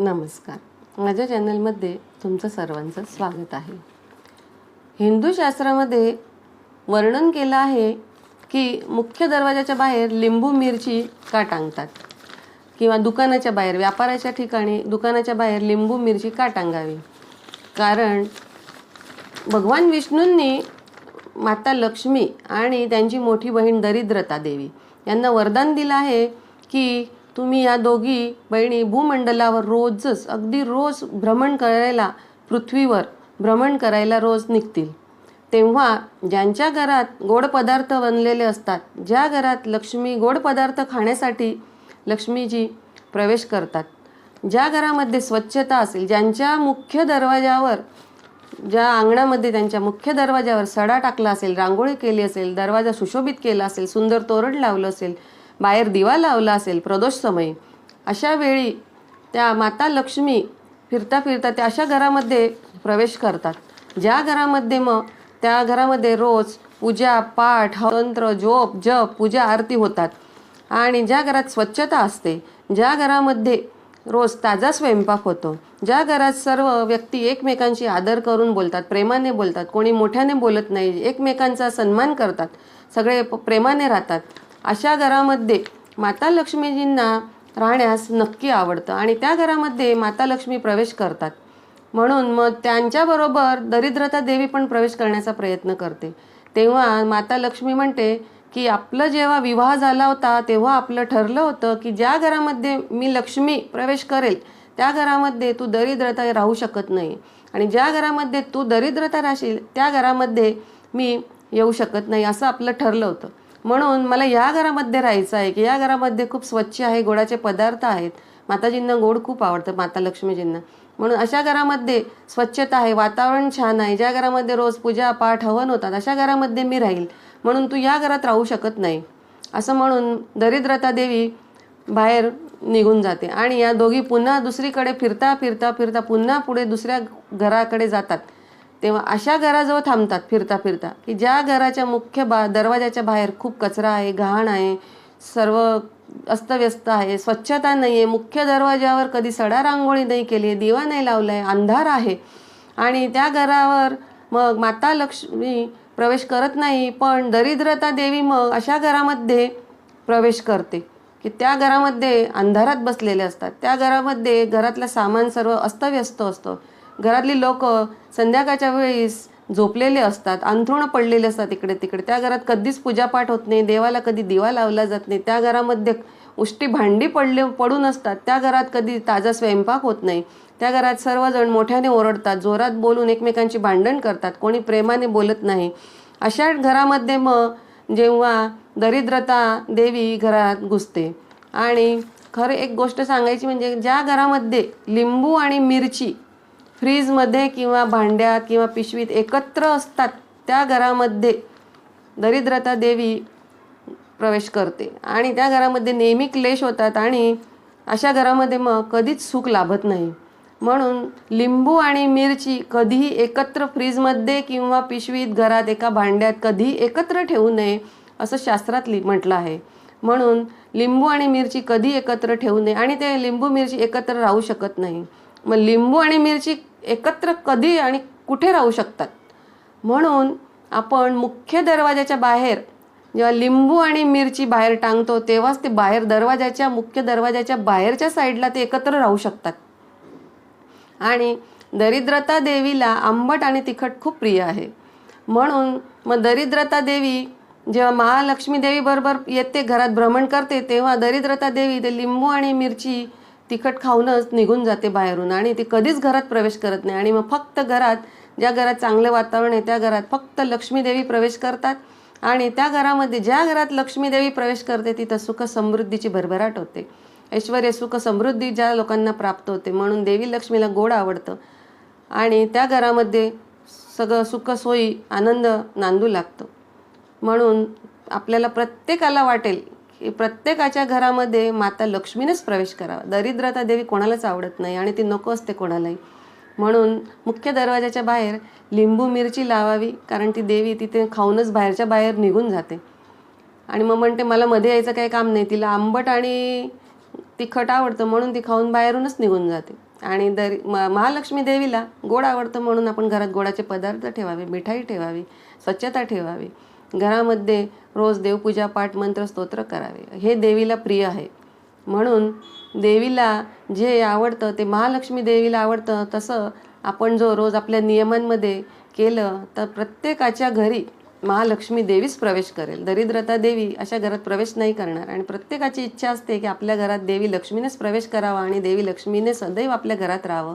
नमस्कार. माझ्या चॅनलमध्ये तुमचं सर्वांचं स्वागत आहे. हिंदू शास्त्रामध्ये वर्णन केलं आहे की मुख्य दरवाजाच्या बाहेर लिंबू मिरची का टांगतात किंवा दुकानाच्या बाहेर व्यापाराच्या ठिकाणी दुकानाच्या बाहेर लिंबू मिरची का टांगावी कारण भगवान विष्णूंनी माता लक्ष्मी आणि त्यांची मोठी बहीण दरिद्रता देवी यांना वरदान दिलं आहे की तुम्ही या दोघी बहिणी भूमंडलावर रोजच अगदी रोज भ्रमण करायला पृथ्वीवर भ्रमण करायला रोज निघतील. तेव्हा ज्यांच्या घरात गोड पदार्थ बनलेले असतात ज्या घरात लक्ष्मी गोड पदार्थ खाण्यासाठी लक्ष्मीजी प्रवेश करतात. ज्या घरामध्ये स्वच्छता असेल ज्यांच्या मुख्य दरवाजावर ज्या अंगणामध्ये त्यांच्या मुख्य दरवाजावर सडा टाकला असेल रांगोळी केली असेल दरवाजा सुशोभित केला असेल सुंदर तोरण लावलं असेल बाहेर दिवा लावला असेल प्रदोष समय. अशा वेळी त्या माता लक्ष्मी फिरता फिरता त्या अशा घरामध्ये प्रवेश करतात. ज्या घरामध्ये मग त्या घरामध्ये रोज पूजा पाठ तंत्र जोप जप पूजा आरती होतात. आणि ज्या घरात स्वच्छता असते ज्या घरामध्ये रोज ताजा स्वयंपाक होतो ज्या घरात सर्व व्यक्ती एकमेकांशी आदर करून बोलतात प्रेमाने बोलतात कोणी मोठ्याने बोलत नाही एकमेकांचा सन्मान करतात सगळे प- प्रेमाने राहतात अशा घरामध्ये माता लक्ष्मीजींना राहण्यास नक्की आवडतं आणि त्या घरामध्ये माता लक्ष्मी प्रवेश करतात. म्हणून मग त्यांच्याबरोबर दरिद्रता देवी पण प्रवेश करण्याचा प्रयत्न करते. तेव्हा माता लक्ष्मी म्हणते की आपलं जेव्हा विवाह झाला होता तेव्हा आपलं ठरलं होतं की ज्या घरामध्ये मी लक्ष्मी प्रवेश करेल त्या घरामध्ये तू दरिद्रता राहू शकत नाही. आणि ज्या घरामध्ये तू दरिद्रता राहशील त्या घरामध्ये मी येऊ शकत नाही असं आपलं ठरलं होतं. म्हणून मला या घरामध्ये राहायचं आहे की या घरामध्ये खूप स्वच्छ आहे गोडाचे पदार्थ आहेत. माताजींना गोड खूप आवडतं माता लक्ष्मीजींना. म्हणून अशा घरामध्ये स्वच्छता आहे वातावरण छान आहे. ज्या घरामध्ये रोज पूजा पाठ हवन होतात अशा घरामध्ये मी राहील. म्हणून तू या घरात राहू शकत नाही. असं म्हणून दरिद्रता देवी बाहेर निघून जाते. आणि या दोघी पुन्हा दुसरीकडे फिरता फिरता फिरता पुन्हा पुढे दुसऱ्या घराकडे जातात. तेव्हा अशा घराजवळ थांबतात फिरता फिरता की ज्या घराच्या मुख्य बा दरवाजाच्या बाहेर खूप कचरा आहे घाण आहे सर्व अस्तव्यस्त आहे स्वच्छता नाही आहे मुख्य दरवाजावर कधी सडा रांगोळी नाही केली आहे दिवा नाही लावला आहे अंधार आहे. आणि त्या घरावर मग माता लक्ष्मी प्रवेश करत नाही पण दरिद्रता देवी मग अशा घरामध्ये प्रवेश करते की त्या घरामध्ये अंधारात बसलेले असतात. त्या घरामध्ये घरातलं सामान सर्व अस्तव्यस्त असतं. घरातली लोक संध्याकाळच्या वेळेस झोपलेले असतात अंथरुणं पडलेले असतात इकडे तिकडे. त्या घरात कधीच पूजापाठ होत नाही देवाला कधी दिवा लावला जात नाही त्या घरामध्ये उष्टी भांडी पडले पडून असतात त्या घरात कधी ताजा स्वयंपाक होत नाही. त्या घरात सर्वजण मोठ्याने ओरडतात जोरात बोलून एकमेकांची भांडण करतात कोणी प्रेमाने बोलत नाही. अशा घरामध्ये मग जेव्हा दरिद्रता देवी घरात घुसते. आणि खरं एक गोष्ट सांगायची म्हणजे ज्या घरामध्ये लिंबू आणि मिरची फ्रीजमध्ये किंवा भांड्यात किंवा पिशवीत एकत्र असतात त्या घरामध्ये दरिद्रता देवी प्रवेश करते. आणि त्या घरामध्ये नेहमी क्लेश होतात आणि अशा घरामध्ये मग कधीच सुख लाभत नाही. म्हणून लिंबू आणि मिरची कधीही एकत्र फ्रीजमध्ये किंवा पिशवीत घरात एका भांड्यात कधीही एकत्र ठेवू नये असं शास्त्रात लि म्हटलं आहे. म्हणून लिंबू आणि मिरची कधी एकत्र ठेवू नये आणि ते लिंबू मिरची एकत्र राहू शकत नाही. मग लिंबू आणि मिरची एकत्र कधी आणि कुठे राहू शकतात? म्हणून आपण मुख्य दरवाजाच्या बाहेर जेव्हा लिंबू आणि मिरची बाहेर टांगतो तेव्हाच ते बाहेर दरवाजाच्या मुख्य दरवाजाच्या बाहेरच्या साईडला ते एकत्र राहू शकतात. आणि दरिद्रता देवीला आंबट आणि तिखट खूप प्रिय आहे. म्हणून मग दरिद्रता देवी जेव्हा महालक्ष्मी देवी बरोबर येते घरात भ्रमण करते तेव्हा दरिद्रता देवी ते लिंबू आणि मिरची तिखट खाऊनच निघून जाते बाहेरून आणि ती कधीच घरात प्रवेश करत नाही. आणि मग फक्त घरात ज्या घरात चांगलं वातावरण आहे त्या घरात फक्त लक्ष्मीदेवी प्रवेश करतात. आणि त्या घरामध्ये ज्या घरात लक्ष्मीदेवी प्रवेश करते तिथं सुख समृद्धीची भरभराट होते. ऐश्वर सुख समृद्धी ज्या लोकांना प्राप्त होते म्हणून देवी लक्ष्मीला गोड आवडतं. आणि त्या घरामध्ये सगळं सुख सोयी आनंद नांदू लागतो. म्हणून आपल्याला प्रत्येकाला वाटेल की प्रत्येकाच्या घरामध्ये माता लक्ष्मीनेच प्रवेश करावा. दरिद्रता देवी कोणालाच आवडत नाही आणि ती नको असते कोणालाही. म्हणून मुख्य दरवाजाच्या बाहेर लिंबू मिरची लावावी कारण ती देवी तिथे खाऊनच बाहेरच्या बाहेर निघून जाते. आणि मग म्हणते मला मध्ये यायचं काही काम नाही. तिला आंबट आणि तिखट आवडतं म्हणून ती खाऊन बाहेरूनच निघून जाते. आणि दरी म महालक्ष्मी देवीला गोड आवडतं म्हणून आपण घरात गोडाचे पदार्थ ठेवावे मिठाई ठेवावी स्वच्छता ठेवावी. घरामध्ये रोज देवपूजा पाठ मंत्र स्तोत्र करावे. हे देवीला प्रिय आहे. म्हणून देवीला जे आवडतं ते महालक्ष्मी देवीला आवडतं तसं आपण जो रोज आपल्या नियमांमध्ये केलं तर प्रत्येकाच्या घरी महालक्ष्मी देवीच प्रवेश करेल. दरिद्रता देवी अशा घरात प्रवेश नाही करणार. आणि प्रत्येकाची इच्छा असते की आपल्या घरात देवी लक्ष्मीनेच प्रवेश करावा आणि देवी लक्ष्मीने सदैव आपल्या घरात राहावं.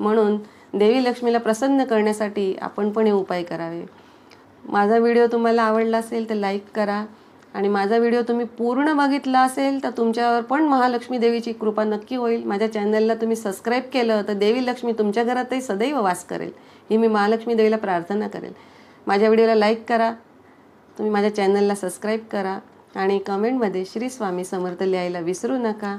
म्हणून देवी लक्ष्मीला प्रसन्न करण्यासाठी आपण पण हे उपाय करावे. माझा व्हिडिओ तुम्हाला आवडला असेल तर लाईक करा. आणि माझा व्हिडिओ तुम्ही पूर्ण बघितला असेल तर तुमच्यावर पण महालक्ष्मी देवीची कृपा नक्की होईल. माझ्या चॅनलला तुम्ही सबस्क्राईब केलं तर देवी लक्ष्मी तुमच्या घरातही सदैव वास करेल. ही मी महालक्ष्मी देवीला प्रार्थना करेल. माझ्या व्हिडिओला लाईक करा. तुम्ही माझ्या चॅनलला सबस्क्राईब करा. आणि कमेंटमध्ये श्री स्वामी समर्थ लिहायला विसरू नका.